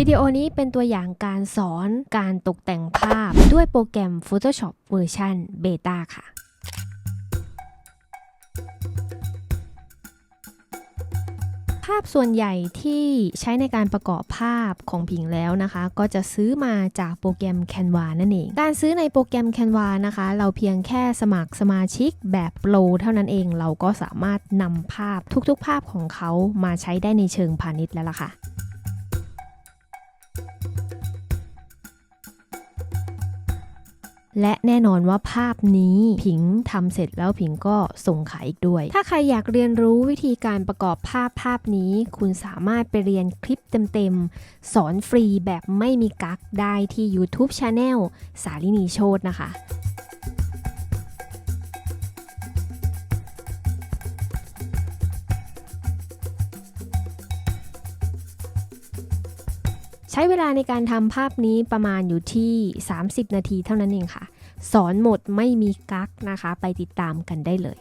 วิดีโอนี้เป็นตัวอย่างการสอนการตกแต่งภาพด้วยโปรแกรม Photoshop เวอร์ชันเบต้าค่ะ ภาพส่วนใหญ่ที่ใช้ในการประกอบภาพของผิงแล้วนะคะ ก็จะซื้อมาจากโปรแกรม Canva นั่นเอง การซื้อในโปรแกรม Canva นะคะ เราเพียงแค่สมัครสมาชิกแบบโปรเท่านั้นเองเราก็สามารถนำภาพทุกๆ ภาพของเขามาใช้ได้ในเชิงพาณิชย์แล้วล่ะค่ะ และแน่นอนว่าภาพนี้ผิงทำเสร็จแล้วผิงก็ส่งขายอีกด้วย ถ้าใครอยากเรียนรู้วิธีการประกอบภาพภาพนี้ คุณสามารถไปเรียนคลิปเต็มๆ สอนฟรีแบบไม่มีกักได้ที่ YouTube Channel สาลินีโชตนะคะ ช้เวลาในการทำภาพนี้ประมาณอยู่ที่ 30 นาทีเท่านั้นเองค่ะ สอนหมดไม่มีกักนะคะ ไปติดตามกันได้เลย